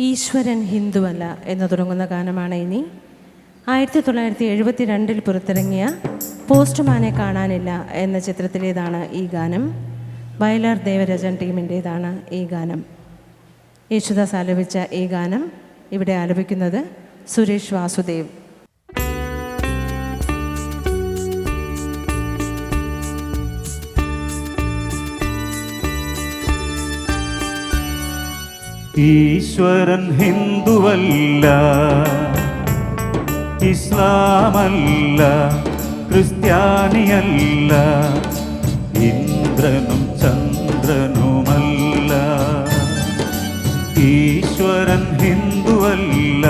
ഈശ്വരൻ ഹിന്ദുവല്ല എന്ന് തുടങ്ങുന്ന ഗാനമാണ് ഇനി. ആയിരത്തി തൊള്ളായിരത്തി എഴുപത്തി രണ്ടിൽ പുറത്തിറങ്ങിയ പോസ്റ്റ്മാനെ കാണാനില്ല എന്ന ചിത്രത്തിലേതാണ് ഈ ഗാനം. വയലാർ ദേവരജൻ ടീമിന്റേതാണ് ഈ ഗാനം. യേശുദാസ് ആലപിച്ച ഈ ഗാനം ഇവിടെ ആലപിക്കുന്നത് സുരേഷ് വാസുദേവ്. ഈശ്വരൻ ഹിന്ദുവല്ല ഇസ്ലാമല്ല ക്രിസ്ത്യാനിയല്ല ഇന്ദ്രനും ചന്ദ്രനുമല്ല. ഈശ്വരൻ ഹിന്ദുവല്ല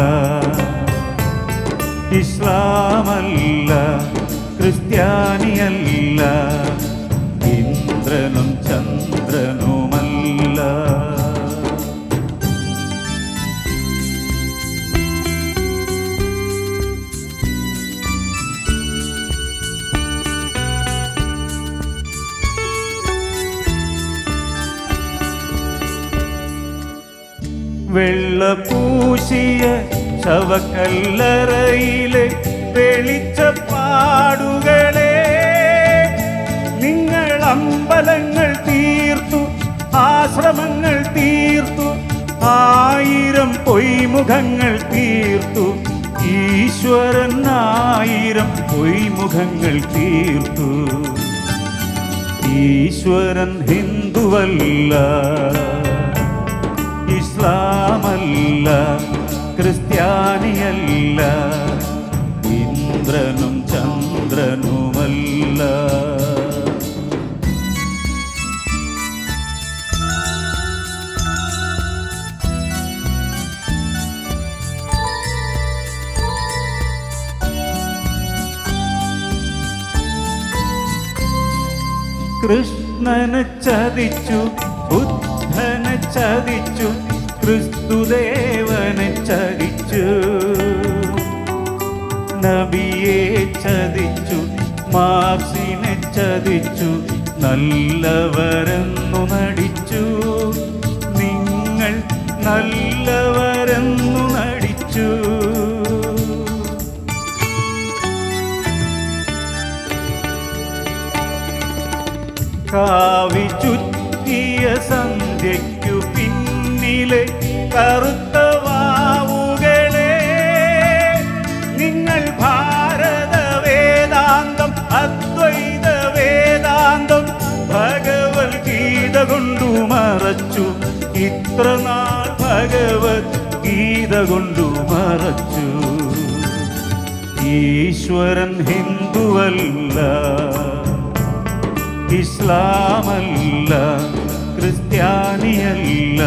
ഇസ്ലാമല്ല ക്രിസ്ത്യാനിയല്ല വെള്ളപൂശിയ ശവക്കല്ലറയിലെ വെളിച്ചപ്പാടുകളെ നിങ്ങൾ അമ്പലങ്ങൾ തീർത്തു ആശ്രമങ്ങൾ തീർത്തു ആയിരം പൊയ്മുഖങ്ങൾ തീർത്തു ഈശ്വരൻ ആയിരം പൊയ്മുഖങ്ങൾ തീർത്തു. ഈശ്വരൻ ഹിന്ദുവല്ല. ഇസ്ലാമല്ല ക്രിസ്ത്യാനിയല്ല ഇന്ദ്രനും ചന്ദ്രനുമല്ല. കൃഷ്ണനെ ചതിച്ചു ബുദ്ധനെ ചതിച്ചു ക്രിസ്തുദേവനെ ചതിച്ചു. നബിയെ ചതിച്ചു മാർസിനെ ചതിച്ചു നല്ലവരെന്നു നടിച്ചു. നിങ്ങൾ നല്ലവരെന്നു നടിച്ചു. കാവി ചുറ്റിയ സന്ധ്യയ്ക്കു പിന്നിലെ കറുത്ത വാവുകളെ നിങ്ങൾ ഭാരത വേദാന്തം അദ്വൈത വേദാന്തം ഭഗവത്ഗീത കൊണ്ടു മറച്ചു. ഇത്ര നാൾ ഭഗവത് ഗീത കൊണ്ടു മറച്ചു. ഈശ്വരൻ ഹിന്ദുവല്ല ഇസ്ലാമല്ല ക്രിസ്ത്യാനിയല്ല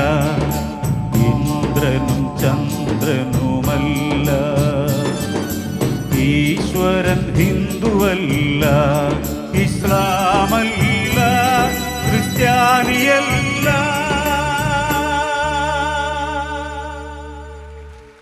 ചന്ദ്രനുമല്ല ഈശ്വരൻ ഹിന്ദുവല്ല ഇസ്ലാമല്ല.